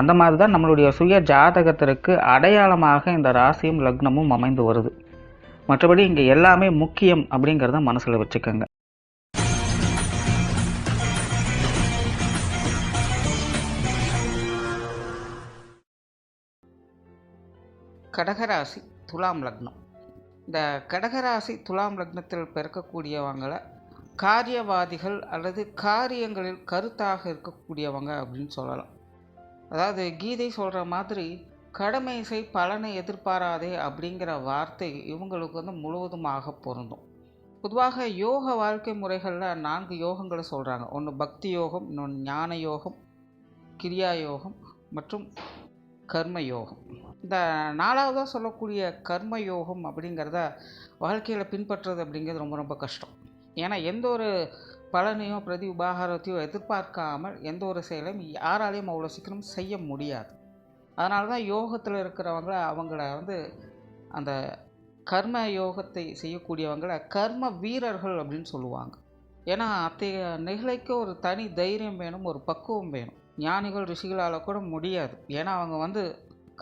அந்த மாதிரி தான் நம்மளுடைய சுய ஜாதகத்திற்கு அடையாளமாக இந்த ராசியும் லக்னமும் அமைந்து வருது. மற்றபடி இங்கே எல்லாமே முக்கியம் அப்படிங்கிறத மனசில் வச்சுக்கோங்க. கடகராசி துலாம் லக்னம். இந்த கடகராசி துலாம் லக்னத்தில் பிறக்கக்கூடியவங்களை காரியவாதிகள் அல்லது காரியங்களில் கருத்தாக இருக்கக்கூடியவங்க அப்படின்னு சொல்லலாம். அதாவது கீதை சொல்கிற மாதிரி கடமை செய் பலனை எதிர்பாராதே அப்படிங்கிற வார்த்தை இவங்களுக்கு வந்து முழுவதுமாக பொருந்தும். பொதுவாக யோக வாழ்க்கை முறைகளில் நான்கு யோகங்களை சொல்கிறாங்க ஒன்று பக்தி யோகம் இன்னொன்று ஞான யோகம் கிரியா யோகம் மற்றும் கர்ம யோகம். இந்த நாலாவதாக சொல்லக்கூடிய கர்ம யோகம் அப்படிங்கிறத வாழ்க்கையில் பின்பற்றுறது அப்படிங்கிறது ரொம்ப ரொம்ப கஷ்டம். ஏன்னா எந்த ஒரு பலனையோ பிரதி உபாகாரத்தையோ எதிர்பார்க்காமல் எந்த ஒரு செயலையும் யாராலையும் அவ்வளோ சீக்கிரம் செய்ய முடியாது. அதனால தான் யோகத்தில் இருக்கிறவங்க அவங்கள வந்து அந்த கர்ம யோகத்தை செய்யக்கூடியவங்களை கர்ம வீரர்கள் அப்படின்னு சொல்லுவாங்க. ஏன்னா அத்தைய நிகழைக்கு ஒரு தனி தைரியம் வேணும் ஒரு பக்குவம் வேணும். ஞானிகள் ரிஷிகளால் கூட முடியாது. ஏன்னா அவங்க வந்து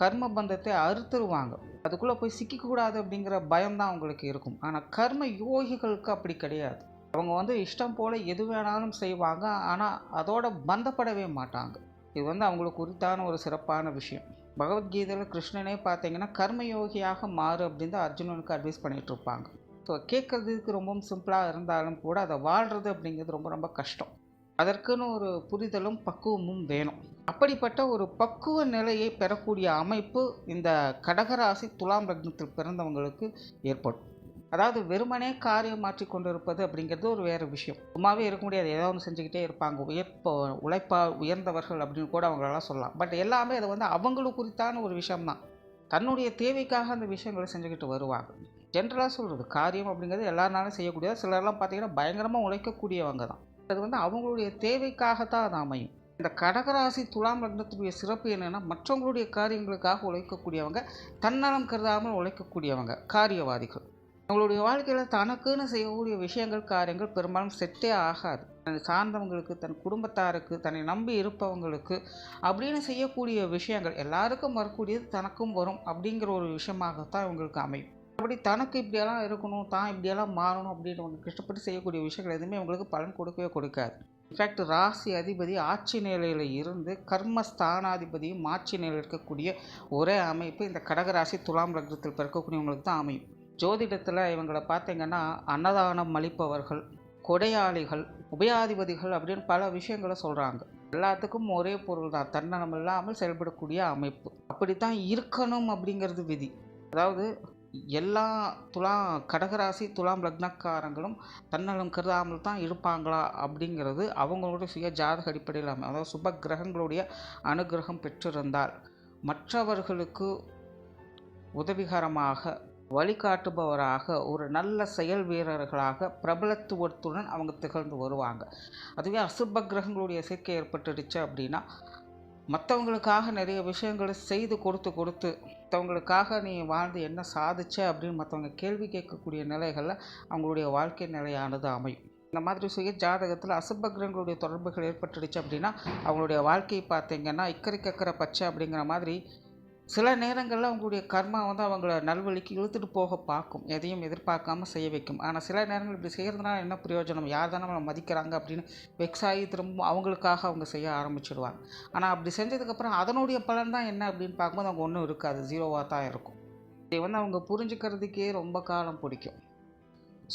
கர்ம பந்தத்தை அறுத்துருவாங்க. அதுக்குள்ளே போய் சிக்கிக்கூடாது அப்படிங்கிற பயம்தான் அவங்களுக்கு இருக்கும். ஆனால் கர்ம யோகிகளுக்கு அப்படி கிடையாது. அவங்க வந்து இஷ்டம் போல் எது வேணாலும் செய்வாங்க ஆனால் அதோட பந்தப்படவே மாட்டாங்க. இது வந்து அவங்களுக்கு குறித்தான ஒரு சிறப்பான விஷயம். பகவத்கீதையில் கிருஷ்ணனே பார்த்தீங்கன்னா கர்மயோகியாக மாறு அப்படின்னு தான் அர்ஜுனனுக்கு அட்வைஸ் பண்ணிகிட்டு இருப்பாங்க ஸோ கேட்குறதுக்கு ரொம்பவும் சிம்பிளாக இருந்தாலும் கூட அதை வாழ்கிறது அப்படிங்கிறது ரொம்ப ரொம்ப கஷ்டம். அதற்குன்னு ஒரு புரிதலும் பக்குவமும் வேணும். அப்படிப்பட்ட ஒரு பக்குவ நிலையை பெறக்கூடிய அமைப்பு இந்த கடகராசி துலாம் லக்னத்தில் பிறந்தவங்களுக்கு ஏற்படும். அதாவது வெறுமனே காரியம் மாற்றி கொண்டு இருப்பது அப்படிங்கிறது ஒரு வேறு விஷயம். சும்மாவே இருக்க முடியாது. ஏதோ ஒன்று செஞ்சுக்கிட்டே இருப்பாங்க. உயர்ப்ப உழைப்பா உயர்ந்தவர்கள் அப்படின்னு கூட அவங்களெல்லாம் சொல்லலாம். பட் எல்லாமே அது வந்து அவங்களுக்கு குறித்தான ஒரு விஷயம்தான். தன்னுடைய தேவைக்காக அந்த விஷயங்களை செஞ்சுக்கிட்டு வருவாங்க. ஜென்ரலாக சொல்கிறது காரியம் அப்படிங்கிறது எல்லாருனாலும் செய்யக்கூடியது? சிலர்லாம் பார்த்திங்கன்னா பயங்கரமாக உழைக்கக்கூடியவங்க தான் அது வந்து அவங்களுடைய தேவைக்காகத்தான் அது அமையும். இந்த கடகராசி துலாம் லக்னத்துடைய சிறப்பு என்னென்னா மற்றவங்களுடைய காரியங்களுக்காக உழைக்கக்கூடியவங்க தன்னலம் கருதாமல் உழைக்கக்கூடியவங்க காரியவாதிகள். அவங்களுடைய வாழ்க்கையில் தனக்குன்னு செய்யக்கூடிய விஷயங்கள் காரியங்கள் பெரும்பாலும் செட்டே ஆகாது. தன்னை சார்ந்தவங்களுக்கு தன் குடும்பத்தாருக்கு தன்னை நம்பி இருப்பவங்களுக்கு அப்படின்னு செய்யக்கூடிய விஷயங்கள் எல்லாருக்கும் வரக்கூடியது தனக்கும் வரும் அப்படிங்கிற ஒரு விஷயமாகத்தான் இவங்களுக்கு அமையும். அப்படி தனக்கு இப்படியெல்லாம் இருக்கணும் தான் இப்படியெல்லாம் மாறணும் அப்படின்னு அவங்க கஷ்டப்பட்டு செய்யக்கூடிய விஷயங்கள் எதுவுமே அவங்களுக்கு பலன் கொடுக்கவே கொடுக்காது. இன்ஃபேக்ட் ராசி அதிபதி ஆட்சி நிலையில் இருந்து கர்மஸ்தானாதிபதியும் ஆட்சி நிலையில் இருக்கக்கூடிய ஒரே அமைப்பு இந்த கடகராசி துலாம் லக்னத்தில் பிறக்கக்கூடியவங்களுக்கு தான் அமையும். ஜோதிடத்தில் இவங்களை பார்த்தீங்கன்னா அன்னதானம் அளிப்பவர்கள் கொடையாளிகள் உபயாதிபதிகள் அப்படின்னு பல விஷயங்களை சொல்கிறாங்க எல்லாத்துக்கும் ஒரே பொருள் தான் தன்னலம் இல்லாமல் செயல்படக்கூடிய அமைப்பு. அப்படித்தான் இருக்கணும் அப்படிங்கிறது விதி. அதாவது எல்லா துலாம் கடகராசி துலாம் லக்னக்காரங்களும் தன்னலம் கருதாமல் தான் இருப்பாங்களா அப்படிங்கிறது அவங்களோட சுய ஜாதக அடிப்படையில் அதாவது சுப கிரகங்களுடைய அனுகிரகம் பெற்றிருந்தால் மற்றவர்களுக்கு உதவிகரமாக வழிகாட்டுபவராக ஒரு நல்ல செயல் வீரர்களாக பிரபலத்துவத்துடன் அவங்க திகழ்ந்து வருவாங்க. அதுவே அசுப கிரகங்களுடைய சேர்க்கை ஏற்பட்டுடுச்சு அப்படின்னா மற்றவங்களுக்காக நிறைய விஷயங்களை செய்து கொடுத்து கொடுத்து மற்றவங்களுக்காக நீ வாழ்ந்து என்ன சாதிச்ச அப்படின்னு மற்றவங்க கேள்வி கேட்கக்கூடிய நிலைகளில் அவங்களுடைய வாழ்க்கை நிலையானது அமையும். இந்த மாதிரி சுய ஜாதகத்தில் அசுப கிரகங்களுடைய தொடர்புகள் ஏற்பட்டுடுச்சு அப்படின்னா அவங்களுடைய வாழ்க்கையை பார்த்தீங்கன்னா இக்கரை கக்கரை பச்சை அப்படிங்கிற மாதிரி சில நேரங்களில் அவங்களுடைய கர்மா வந்து அவங்கள நல்வழிக்கு இழுத்துட்டு போக பார்க்கும். எதையும் எதிர்பார்க்காம செய்ய வைக்கும். ஆனால் சில நேரங்கள் இப்படி செய்கிறதுனால என்ன பிரயோஜனம்? யார் தான் நம்மளை மதிக்கிறாங்க அப்படின்னு வெக்ஸாகி திரும்ப அவங்களுக்காக அவங்க செய்ய ஆரம்பிச்சிடுவாங்க. ஆனால் அப்படி செஞ்சதுக்கப்புறம் அதனுடைய பலன் தான் என்ன அப்படின்னு பார்க்கும்போது அவங்க ஒன்றும் இருக்காது. ஜீரோவாக தான் இருக்கும். இதை வந்து அவங்க புரிஞ்சுக்கிறதுக்கே ரொம்ப காலம் பிடிக்கும்.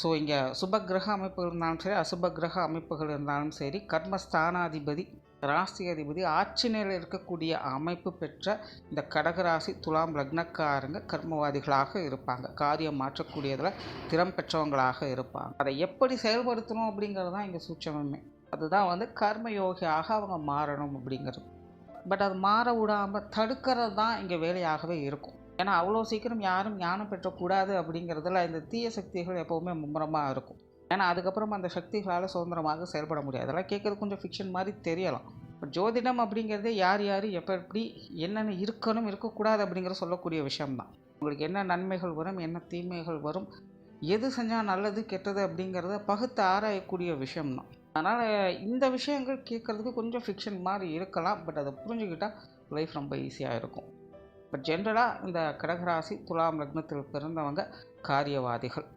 ஸோ இங்கே சுப கிரக அமைப்புகள் இருந்தாலும் சரி அசுப கிரக அமைப்புகள் இருந்தாலும் சரி கர்மஸ்தானாதிபதி ராசி அதிபதி ஆட்சி நிலையில் இருக்கக்கூடிய அமைப்பு பெற்ற இந்த கடகராசி துலாம் லக்னக்காரங்க கர்மவாதிகளாக இருப்பாங்க. காரியம் மாற்றக்கூடியதில் திறம் பெற்றவங்களாக இருப்பாங்க. அதை எப்படி செயல்படுத்தணும் அப்படிங்கிறது தான் இங்கே சூட்சமே அதுதான் வந்து கர்மயோகியாக அவங்க மாறணும் அப்படிங்கிறது. பட் அது மாற விடாமல் தடுக்கிறது தான் இங்கே வேலையாகவே இருக்கும். ஏன்னா அவ்வளோ சீக்கிரம் யாரும் ஞானம் பெற்றக்கூடாது அப்படிங்கிறதுல இந்த தீய சக்திகள் எப்போவுமே மும்முரமாக இருக்கும். ஏன்னா அதுக்கப்புறம் அந்த சக்திகளால் சுதந்திரமாக செயல்பட முடியாது. அதெல்லாம் கேட்குறது கொஞ்சம் ஃபிக்ஷன் மாதிரி தெரியலாம். இப்போ ஜோதிடம் அப்படிங்கிறதே யார் யார் எப்போ எப்படி என்னென்ன இருக்கணும் இருக்கக்கூடாது அப்படிங்கிற சொல்லக்கூடிய விஷயம்தான். உங்களுக்கு என்ன நன்மைகள் வரும் என்ன தீமைகள் வரும் எது செஞ்சால் நல்லது கெட்டது அப்படிங்கிறத பகுத்து ஆராயக்கூடிய விஷயம்தான். அதனால் இந்த விஷயங்கள் கேட்குறதுக்கு கொஞ்சம் ஃபிக்ஷன் மாதிரி இருக்கலாம். பட் அதை புரிஞ்சுக்கிட்டால் லைஃப் ரொம்ப ஈஸியாக இருக்கும். பட் ஜென்ரலாக இந்த கடகராசி துலாம் லக்னத்தில் பிறந்தவங்க காரியவாதிகள்.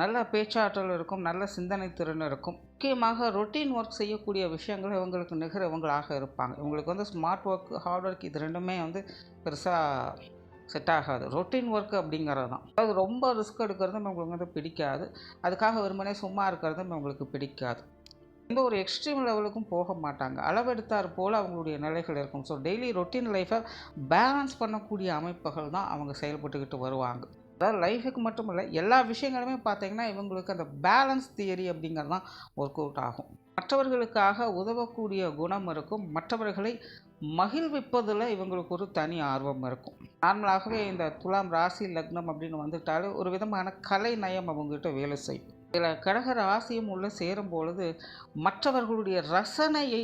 நல்ல பேச்சாற்றல் இருக்கும் நல்ல சிந்தனை திறன் இருக்கும். முக்கியமாக ரொட்டீன் ஒர்க் செய்யக்கூடிய விஷயங்கள் இவங்களுக்கு நிகரவங்களாக இருப்பாங்க. இவங்களுக்கு வந்து ஸ்மார்ட் ஒர்க் ஹார்ட் ஒர்க் இது ரெண்டுமே வந்து பெருசாக செட் ஆகாது. ரொட்டீன் ஒர்க் அப்படிங்கிறது தான். அதாவது ரொம்ப ரிஸ்க் எடுக்கிறதும் இவங்களுக்கு வந்து பிடிக்காது. அதுக்காக வெறுமனே சும்மா இருக்கிறதும் இவங்களுக்கு பிடிக்காது. எந்த ஒரு எக்ஸ்ட்ரீம் லெவலுக்கும் போக மாட்டாங்க. அளவெடுத்தார் போல் அவங்களுடைய நிலைகள் இருக்கும். ஸோ டெய்லி ரொட்டீன் லைஃப்பை பேலன்ஸ் பண்ணக்கூடிய அமைப்புகள் தான் அவங்க செயல்பட்டுக்கிட்டு வருவாங்க. அதாவது லைஃபுக்கு மட்டும் இல்லை எல்லா விஷயங்களுமே பார்த்தீங்கன்னா இவங்களுக்கு அந்த பேலன்ஸ் தியரி அப்படிங்கிறது தான் ஒர்க் அவுட் ஆகும். மற்றவர்களுக்காக உதவக்கூடிய குணம் இருக்கும். மற்றவர்களை மகிழ்விப்பதில் இவங்களுக்கு ஒரு தனி ஆர்வம் இருக்கும். நார்மலாகவே இந்த துலாம் ராசி லக்னம் அப்படின்னு வந்துட்டாலே ஒரு விதமான கலை நயம் அவங்ககிட்ட வேலை செய்யும். இதில் கடக ராசியும் உள்ள சேரும் பொழுது மற்றவர்களுடைய ரசனையை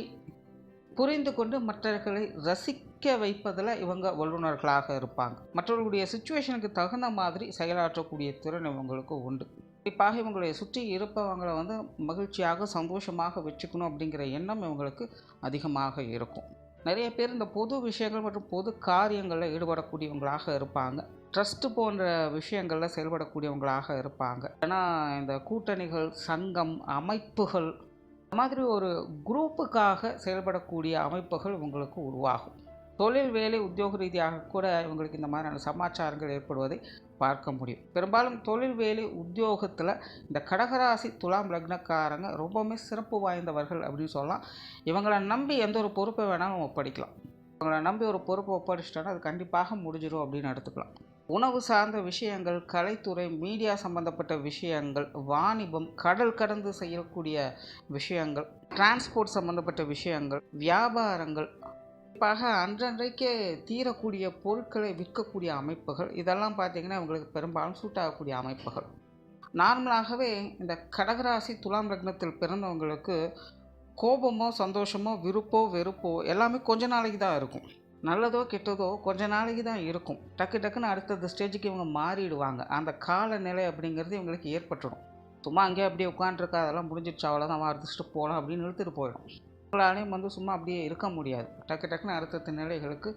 புரிந்து கொண்டு மற்றவர்களை ரசிக்க வைப்பதில் இவங்க வல்லுநர்களாக இருப்பாங்க. மற்றவர்களுடைய சுச்சுவேஷனுக்கு தகுந்த மாதிரி செயலாற்றக்கூடிய திறன் இவங்களுக்கு உண்டு. குறிப்பாக இவங்களை சுற்றி இருப்பவங்களை வந்து மகிழ்ச்சியாக சந்தோஷமாக வச்சுக்கணும் அப்படிங்கிற எண்ணம் இவங்களுக்கு அதிகமாக இருக்கும். நிறைய பேர் இந்த பொது விஷயங்கள் மற்றும் பொது காரியங்களில் ஈடுபடக்கூடியவங்களாக இருப்பாங்க. ட்ரஸ்ட்டு போன்ற விஷயங்களில் செயல்படக்கூடியவங்களாக இருப்பாங்க. ஏன்னா இந்த கூட்டணிகள் சங்கம் அமைப்புகள் மாதிரி ஒரு குரூப்புக்காக செயல்படக்கூடிய அமைப்புகள் உங்களுக்கு உருவாகும். தொழில் வேலை உத்தியோக ரீதியாக கூட இவங்களுக்கு இந்த மாதிரியான சமாச்சாரங்கள் ஏற்படுவதை பார்க்க முடியும். பெரும்பாலும் தொழில் வேலை உத்தியோகத்தில் இந்த கடகராசி துலாம் லக்னக்காரங்க ரொம்பவுமே சிறப்பு வாய்ந்தவர்கள் அப்படின்னு சொல்லலாம். இவங்களை நம்பி எந்த ஒரு பொறுப்பை வேணாலும் ஒப்படைக்கலாம். இவங்களை நம்பி ஒரு பொறுப்பை ஒப்படைச்சிட்டோன்னா அது கண்டிப்பாக முடிஞ்சிடும் அப்படின்னு எடுத்துக்கலாம். உணவு சார்ந்த விஷயங்கள் கலைத்துறை மீடியா சம்பந்தப்பட்ட விஷயங்கள் வாணிபம் கடல் கடந்து செய்யக்கூடிய விஷயங்கள் டிரான்ஸ்போர்ட் சம்பந்தப்பட்ட விஷயங்கள் வியாபாரங்கள் குறிப்பாக அன்றன்றைக்கே தீரக்கூடிய பொருட்களை விற்கக்கூடிய அமைப்புகள் இதெல்லாம் பார்த்திங்கன்னா இவங்களுக்கு பெரும்பாலும் சூட் ஆகக்கூடிய அமைப்புகள். நார்மலாகவே இந்த கடகராசி துலாம் லக்னத்தில் பிறந்தவங்களுக்கு கோபமோ சந்தோஷமோ விருப்போ வெறுப்போ எல்லாமே கொஞ்ச நாளைக்கு தான் இருக்கும். நல்லதோ கெட்டதோ கொஞ்ச நாளைக்கு தான் இருக்கும். டக்கு டக்குன்னு அடுத்தது ஸ்டேஜுக்கு இவங்க மாறிடுவாங்க. அந்த காலநிலை அப்படிங்கிறது இவங்களுக்கு ஏற்பட்டுடும். சும்மா அங்கேயே அப்படியே உட்காந்துருக்கா அதெல்லாம் முடிஞ்சிடுச்சு அவ்வளோதான் அறுத்துட்டு போகலாம் அப்படின்னு நிறுத்திட்டு போயிடும். உங்களாலையும் வந்து சும்மா அப்படியே இருக்க முடியாது. டக்கு டக்குன்னு அடுத்தடுத்த நிலைகளுக்கு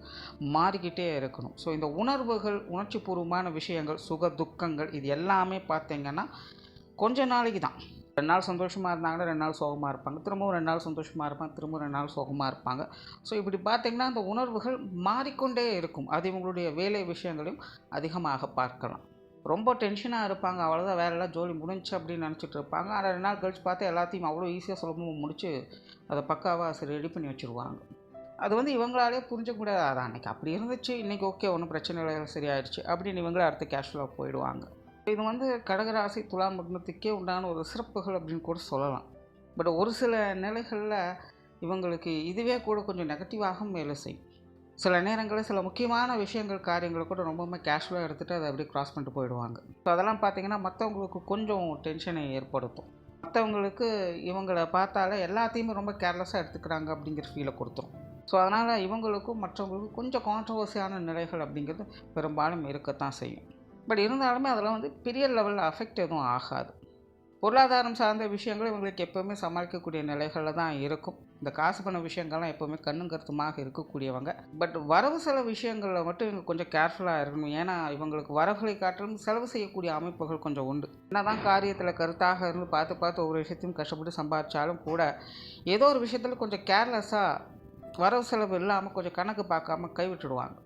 மாறிக்கிட்டே இருக்கணும். ஸோ இந்த உணர்வுகள் உணர்ச்சிபூர்வமான விஷயங்கள் சுக துக்கங்கள் இது எல்லாமே பார்த்தீங்கன்னா கொஞ்ச நாளைக்கு தான். ரெண்டு நாள் சந்தோஷமாக இருந்தாங்கன்னா ரெண்டு நாள் சோகமாக இருப்பாங்க. திரும்பவும் ரெண்டு நாள் சந்தோஷமாக இருப்பாங்க. திரும்பவும் ரெண்டு நாள் சோகமாக இருப்பாங்க. ஸோ இப்படி பார்த்திங்கன்னா அந்த உணர்வுகள் மாறிக்கொண்டே இருக்கும். அது இவங்களுடைய வேலை விஷயங்களையும் அதிகமாக பார்க்கலாம். ரொம்ப டென்ஷனாக இருப்பாங்க. அவ்வளோதான் வேற எல்லாம் ஜோலி முடிஞ்சு அப்படின்னு நினச்சிட்டு இருப்பாங்க. ஆனால் ரெண்டு நாள் கழிச்சு பார்த்து எல்லாத்தையும் அவ்வளோ ஈஸியாக சுலபமாக முடிச்சு அதை பக்காவாக சரி ரெடி பண்ணி வச்சுருவாங்க. அது வந்து இவங்களாலே புரிஞ்சுக்க முடியாது. அது அன்றைக்கி அப்படி இருந்துச்சு. இன்றைக்கி ஓகே ஒன்றும் பிரச்சனை இல்லை. சரியாயிடுச்சு அப்படின்னு இவங்களே அடுத்த கேஷுவலாக போயிடுவாங்க. இது வந்து கடகராசி துலாம் லக்னத்துக்கே உண்டான ஒரு சிறப்புகள் அப்படின்னு கூட சொல்லலாம். பட் ஒரு சில நிலைகளில் இவங்களுக்கு இதுவே கூட கொஞ்சம் நெகட்டிவாகவும் வேலை செய்யும். சில நேரங்களில் சில முக்கியமான விஷயங்கள் காரியங்களை கூட ரொம்பவுமே கேஷுவலாக எடுத்துகிட்டு அதை அப்படியே க்ராஸ் பண்ணிட்டு போயிடுவாங்க. ஸோ அதெல்லாம் பார்த்திங்கன்னா மற்றவங்களுக்கு கொஞ்சம் டென்ஷனை ஏற்படுத்தும். மற்றவங்களுக்கு இவங்களை பார்த்தாலே எல்லாத்தையுமே ரொம்ப கேர்லெஸ்ஸாக எடுத்துக்கிறாங்க அப்படிங்கிற ஃபீலை கொடுத்துரும். ஸோ அதனால் இவங்களுக்கும் மற்றவங்களுக்கும் கொஞ்சம் கான்ட்ரவர்சியான நிலைகள் அப்படிங்கிறது பெரும்பாலும் இருக்கத்தான் செய்யும். பட் இருந்தாலுமே அதெல்லாம் வந்து பெரிய லெவலில் அஃபெக்ட் எதுவும் ஆகாது. பொருளாதாரம் சார்ந்த விஷயங்கள் இவங்களுக்கு எப்போவுமே சமாளிக்கக்கூடிய நிலைகளில் தான் இருக்கும். இந்த காசு பண்ண விஷயங்கள்லாம் எப்போவுமே கண்ணும் கருத்துமாக இருக்கக்கூடியவங்க. பட் வரவு செலவு விஷயங்களில் மட்டும் இவங்க கொஞ்சம் கேர்ஃபுல்லாக இருக்கணும். ஏன்னா இவங்களுக்கு வரவுகளை காட்டிலும் செலவு செய்யக்கூடிய அமைப்புகள் கொஞ்சம் உண்டு. என்ன தான் காரியத்தில் கருத்தாக இருந்து பார்த்து பார்த்து ஒவ்வொரு விஷயத்தையும் கஷ்டப்பட்டு சம்பாதிச்சாலும் கூட ஏதோ ஒரு விஷயத்தில் கொஞ்சம் கேர்லெஸ்ஸாக வரவு செலவு இல்லாமல் கொஞ்சம் கணக்கு பார்க்காம கைவிட்டுடுவாங்க.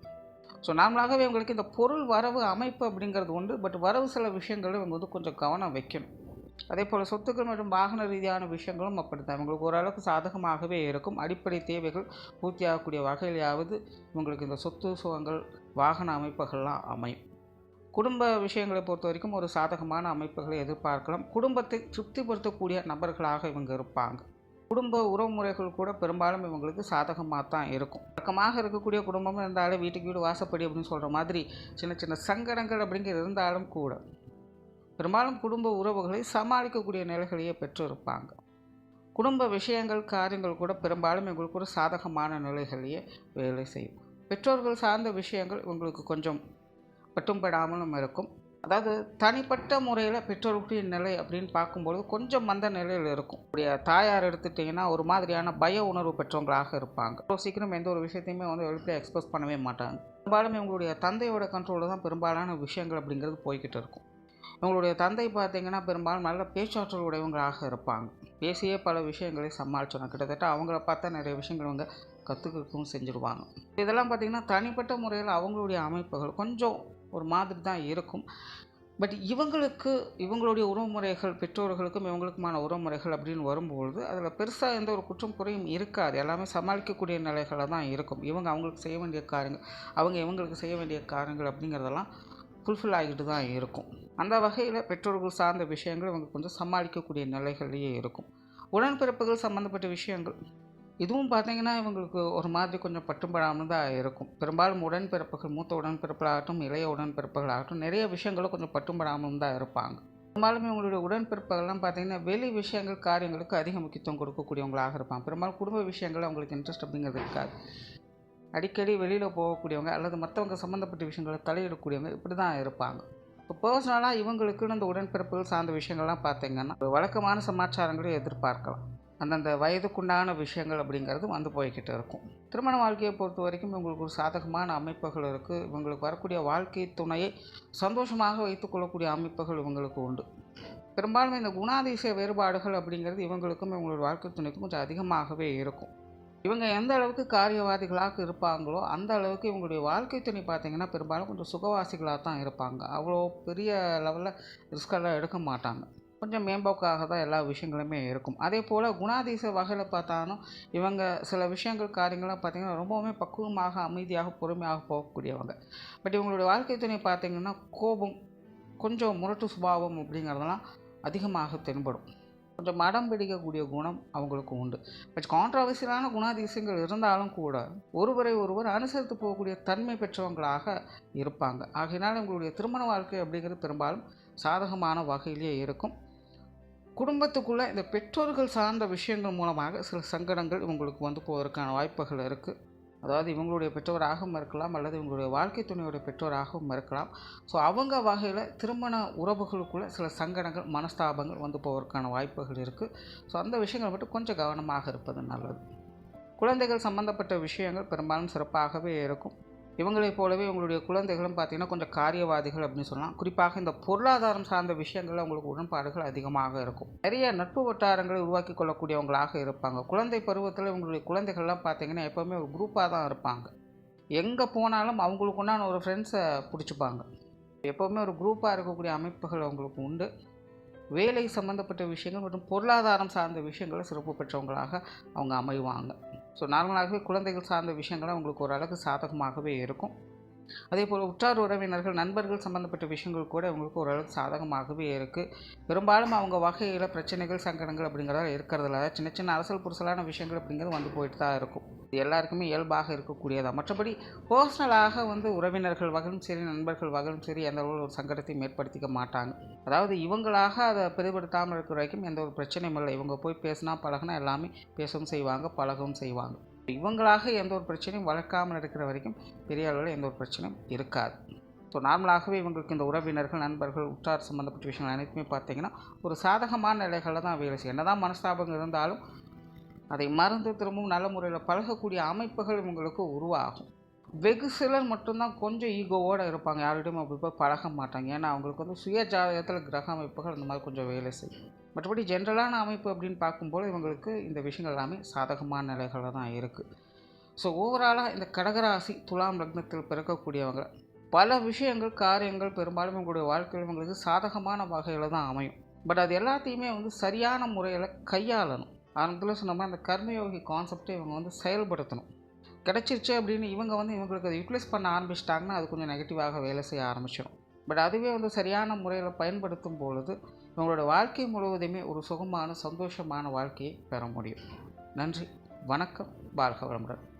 ஸோ நார்மலாகவே இவங்களுக்கு இந்த பொருள் வரவு அமைப்பு அப்படிங்கிறது உண்டு பட் வரவு சில விஷயங்களும் இவங்க வந்து கொஞ்சம் கவனம் வைக்கணும். அதே போல் சொத்துக்கள் மற்றும் வாகன ரீதியான விஷயங்களும் அப்படி தான் இவங்களுக்கு ஓரளவுக்கு சாதகமாகவே இருக்கும். அடிப்படை தேவைகள் பூர்த்தியாகக்கூடிய வகையிலாவது இவங்களுக்கு இந்த சொத்து சுகங்கள் வாகன அமைப்புகள்லாம் அமையும். குடும்ப விஷயங்களை பொறுத்த வரைக்கும் ஒரு சாதகமான அமைப்புகளை எதிர்பார்க்கலாம். குடும்பத்தை திருப்திப்படுத்தக்கூடிய நபர்களாக இவங்க இருப்பாங்க. குடும்ப உறவுமுறைகள் கூட பெரும்பாலும் இவங்களுக்கு சாதகமாக தான் இருக்கும். பக்கமாக இருக்கக்கூடிய குடும்பம் இருந்தாலும் வீட்டுக்கு வீடு வாசப்படி அப்படின்னு சொல்கிற மாதிரி சின்ன சின்ன சங்கடங்கள் அப்படிங்கிறது இருந்தாலும் கூட பெரும்பாலும் குடும்ப உறவுகளை சமாளிக்கக்கூடிய நிலைகளையே பெற்றிருப்பாங்க. குடும்ப விஷயங்கள் காரியங்கள் கூட பெரும்பாலும் இவங்களுக்கு ஒரு சாதகமான நிலைகளையே வேலை செய்யும். பெற்றோர்கள் சார்ந்த விஷயங்கள் இவங்களுக்கு கொஞ்சம் பட்டும்படாமலும் இருக்கும். அதாவது தனிப்பட்ட முறையில் பெற்றோர்களுடைய நிலை அப்படின்னு பார்க்கும்பொழுது கொஞ்சம் மந்த நிலையில் இருக்கும். உடைய தாயார் எடுத்துட்டிங்கன்னா ஒரு மாதிரியான பய உணர்வு பெற்றவங்களாக இருப்பாங்க. அவ்வளோ சீக்கிரம் எந்த ஒரு விஷயத்தையுமே வந்து வெளிப்படையாக எக்ஸ்பிரஸ் பண்ணவே மாட்டாங்க. பெரும்பாலும் இவங்களுடைய தந்தையோட கண்ட்ரோலில் தான் பெரும்பாலான விஷயங்கள் அப்படிங்கிறது போய்கிட்டு இருக்கும். இவங்களுடைய தந்தை பார்த்தீங்கன்னா பெரும்பாலும் நல்ல பேச்சாற்றல் உடையவங்களாக இருப்பாங்க. பேசியே பல விஷயங்களை சமாளிச்சோம் கிட்டத்தட்ட அவங்கள பார்த்தா நிறைய விஷயங்கள் அவங்க கற்றுக்கிறதுக்கும் செஞ்சுருவாங்க. இதெல்லாம் பார்த்திங்கன்னா தனிப்பட்ட முறையில் அவங்களுடைய அமைப்புகள் கொஞ்சம் ஒரு மாதிரி தான் இருக்கும். பட் இவங்களுக்கு இவங்களுடைய உறவுமுறைகள் பெற்றோர்களுக்கும் இவங்களுக்குமான உறவுமுறைகள் அப்படின்னு வரும்பொழுது அதில் பெருசாக எந்த ஒரு குற்றம் குறையும் இருக்காது. எல்லாமே சமாளிக்கக்கூடிய நிலைகளில் தான் இருக்கும். இவங்க அவங்களுக்கு செய்ய வேண்டிய காரியங்கள் அவங்க இவங்களுக்கு செய்ய வேண்டிய காரியங்கள் அப்படிங்கிறதெல்லாம் ஃபுல்ஃபில் ஆகிட்டு தான் இருக்கும். அந்த வகையில் பெற்றோர்கள் சார்ந்த விஷயங்கள் இவங்க கொஞ்சம் சமாளிக்கக்கூடிய நிலைகள்லேயே இருக்கும். உடன்பிறப்புகள் சம்மந்தப்பட்ட விஷயங்கள். இதுவும் பார்த்தீங்கன்னா இவங்களுக்கு ஒரு மாதிரி கொஞ்சம் பட்டுப்படாமல் தான் இருக்கும். பெரும்பாலும் உடன்பிறப்புகள் மூத்த உடன்பிறப்புகளாகட்டும் இளைய உடன்பிறப்புகளாகட்டும் நிறைய விஷயங்களும் கொஞ்சம் பட்டுப்படாமல் தான் இருப்பாங்க. பெரும்பாலும் இவங்களுடைய உடன்பிறப்புகள்லாம் பார்த்தீங்கன்னா வெளி விஷயங்கள் காரியங்களுக்கு அதிக முக்கியத்துவம் கொடுக்கக்கூடியவங்களாக இருப்பாங்க. பெரும்பாலும் குடும்ப விஷயங்கள் அவங்களுக்கு இன்ட்ரெஸ்ட் அப்படிங்கிறது இருக்காது. அடிக்கடி வெளியில் போகக்கூடியவங்க அல்லது மற்றவங்க சம்மந்தப்பட்ட விஷயங்களை தலையிடக்கூடியவங்க இப்படி தான் இருப்பாங்க. இப்போ பர்சனலாக இவங்களுக்குன்னு அந்த உடன்பிறப்புகள் சார்ந்த விஷயங்கள்லாம் பார்த்தீங்கன்னா ஒரு வழக்கமான சமாச்சாரங்களையும் எதிர்பார்க்கலாம். அந்தந்த வயதுக்குண்டான விஷயங்கள் அப்படிங்கிறது வந்து போய்கிட்டு இருக்கும். திருமண வாழ்க்கையை பொறுத்த வரைக்கும் இவங்களுக்கு ஒரு சாதகமான அமைப்புகள் இருக்குது இவங்களுக்கு வரக்கூடிய வாழ்க்கை துணையை சந்தோஷமாக வைத்துக்கொள்ளக்கூடிய அமைப்புகள் இவங்களுக்கு உண்டு. பெரும்பாலும் இந்த குணாதிசய வேறுபாடுகள் அப்படிங்கிறது இவங்களுக்கும் இவங்களோட வாழ்க்கை துணைக்கும் கொஞ்சம் அதிகமாகவே இருக்கும். இவங்க எந்த அளவுக்கு காரியவாதிகளாக இருப்பாங்களோ அந்த அளவுக்கு இவங்களுடைய வாழ்க்கை துணை பார்த்திங்கன்னா பெரும்பாலும் கொஞ்சம் சுகவாசிகளாக தான் இருப்பாங்க. அவ்வளோ பெரிய லெவலில் ரிஸ்கெல்லாம் எடுக்க மாட்டாங்க. கொஞ்சம் மேம்போக்காக தான் எல்லா விஷயங்களுமே இருக்கும். அதே போல் குணாதிச வகையில் பார்த்தாலும் இவங்க சில விஷயங்கள் காரியங்கள்லாம் பார்த்திங்கன்னா ரொம்பவுமே பக்குவமாக அமைதியாக பொறுமையாக போகக்கூடியவங்க. பட் இவங்களுடைய வாழ்க்கை துணை பார்த்திங்கன்னா கோபம் கொஞ்சம் முரட்டு சுபாவம் அப்படிங்கிறதெல்லாம் அதிகமாக தென்படும். கொஞ்சம் மடம் பிடிக்கக்கூடிய குணம் அவங்களுக்கு உண்டு. பட் கான்ட்ரவர்சியலான குணாதிசயங்கள் இருந்தாலும் கூட ஒருவரை ஒருவர் அனுசரித்து போகக்கூடிய தன்மை பெற்றவங்களாக இருப்பாங்க. ஆகையினால் இவங்களுடைய திருமண வாழ்க்கை அப்படிங்கிறது பெரும்பாலும் சாதகமான வகையிலேயே இருக்கும். குடும்பத்துக்குள்ளே இந்த பெற்றோர்கள் சார்ந்த விஷயங்கள் மூலமாக சில சங்கடங்கள் இவங்களுக்கு வந்து போவதற்கான வாய்ப்புகள் இருக்குது அதாவது இவங்களுடைய பெற்றோராகவும் இருக்கலாம் அல்லது இவங்களுடைய வாழ்க்கை துணையுடைய பெற்றோராகவும் இருக்கலாம். ஸோ அவங்க வகையில் திருமண உறவுகளுக்குள்ளே சில சங்கடங்கள் மனஸ்தாபங்கள் வந்து போவதற்கான வாய்ப்புகள் இருக்குது ஸோ அந்த விஷயங்கள் மட்டும் கொஞ்சம் கவனமாக இருப்பது நல்லது. குழந்தைகள் சம்மந்தப்பட்ட விஷயங்கள் பெரும்பாலும் சிறப்பாகவே இருக்கும். இவங்களைப் போலவே இவங்களுடைய குழந்தைகளும் பார்த்திங்கன்னா கொஞ்சம் காரியவாதிகள் அப்படின்னு சொல்லலாம். குறிப்பாக இந்த பொருளாதாரம் சார்ந்த விஷயங்களில் அவங்களுக்கு உடன்பாடுகள் அதிகமாக இருக்கும். நிறைய நட்பு வட்டாரங்களை உருவாக்கி கொள்ளக்கூடியவங்களாக இருப்பாங்க. குழந்தை பருவத்தில் இவங்களுடைய குழந்தைகள்லாம் பார்த்திங்கன்னா எப்போவுமே ஒரு குரூப்பாக தான் இருப்பாங்க. எங்கே போனாலும் அவங்களுக்கு உண்டான ஒரு ஃப்ரெண்ட்ஸை பிடிச்சிப்பாங்க. எப்போவுமே ஒரு குரூப்பாக இருக்கக்கூடிய அமைப்புகள் அவங்களுக்கு உண்டு. வேலை சம்மந்தப்பட்ட விஷயங்கள் மற்றும் பொருளாதாரம் சார்ந்த விஷயங்களை சிறப்பு பெற்றவங்களாக அவங்க அமைவாங்க. ஸோ நார்மலாகவே குழந்தைகள் சார்ந்த விஷயங்கள்லாம் உங்களுக்கு ஓரளவுக்கு சாதகமாகவே இருக்கும். அதே போல் உற்றார் உறவினர்கள் நண்பர்கள் சம்மந்தப்பட்ட விஷயங்கள் கூட அவங்களுக்கு ஓரளவுக்கு சாதகமாகவே இருக்குது பெரும்பாலும் அவங்க வகையில் பிரச்சனைகள் சங்கடங்கள் அப்படிங்கிறத இருக்கிறதுல சின்ன சின்ன அரசல் புரிசலான விஷயங்கள் அப்படிங்கிறது வந்து போயிட்டு தான் இருக்கும். இது எல்லாருக்குமே இயல்பாக இருக்கக்கூடியதாக மற்றபடி பர்சனலாக வந்து உறவினர்கள் வகையும் சரி நண்பர்கள் வகையும் சரி எந்த ஒரு ஒரு சங்கடத்தையும் ஏற்படுத்திக்க மாட்டாங்க. அதாவது இவங்களாக அதை பெரிதுபடுத்தாமல் இருக்கிற வரைக்கும் எந்த ஒரு பிரச்சனையும் இல்லை. இவங்க போய் பேசினா பழகினா எல்லாமே பேசவும் செய்வாங்க பழகவும் செய்வாங்க. இவங்களாக எந்த ஒரு பிரச்சனையும் வளர்க்காமல் இருக்கிற வரைக்கும் பெரிய அளவில் எந்த ஒரு பிரச்சனையும் இருக்காது. ஸோ நார்மலாகவே இவங்களுக்கு இந்த உறவினர்கள் நண்பர்கள் உற்றார் சம்மந்தப்பட்ட விஷயங்கள் அனைத்துமே பார்த்தீங்கன்னா ஒரு சாதகமான நிலைகளில் தான் வேலை செய்யும். என்னதான் மனஸ்தாபங்கள் இருந்தாலும் அதை மறந்து திரும்பவும் நல்ல முறையில் பழகக்கூடிய அமைப்புகள் இவங்களுக்கு உருவாகும். வெகு சிலர் மட்டும்தான் கொஞ்சம் ஈகோவோடு இருப்பாங்க. யார்கிட்டையும் அப்படி போய் பழக மாட்டாங்க. ஏன்னா அவங்களுக்கு வந்து சுய ஜாதகத்தில் கிரக அமைப்புகள் அந்த மாதிரி கொஞ்சம் வேலை செய்யும். மற்றபடி ஜென்ரலான அமைப்பு அப்படின்னு பார்க்கும்போது இவங்களுக்கு இந்த விஷயங்கள் எல்லாமே சாதகமான நிலைகளில் தான் இருக்குது ஸோ ஓவராலாக இந்த கடகராசி துலாம் லக்னத்தில் பிறக்கக்கூடியவங்க பல விஷயங்கள் காரியங்கள் பெரும்பாலும் இவங்களுடைய வாழ்க்கையில் இவங்களுக்கு சாதகமான வகையில் தான் அமையும். பட் அது எல்லாத்தையுமே வந்து சரியான முறையில் கையாளணும். அதில் சொன்ன மாதிரி அந்த கர்மயோகி கான்செப்டை இவங்க வந்து செயல்படுத்தணும். கிடச்சிருச்சு அப்படின்னு இவங்க வந்து இவங்களுக்கு அதை யூட்டிலைஸ் பண்ண ஆரம்பிச்சிட்டாங்கன்னா அது கொஞ்சம் நெகட்டிவாக வேலை செய்ய ஆரம்பிச்சிடும் பட் அதுவே வந்து சரியான முறையில் பயன்படுத்தும் பொழுது இவங்களோட வாழ்க்கை முழுவதுமே ஒரு சுகமான சந்தோஷமான வாழ்க்கையை பெற முடியும். நன்றி. வணக்கம். வாழ்க வளமுடன்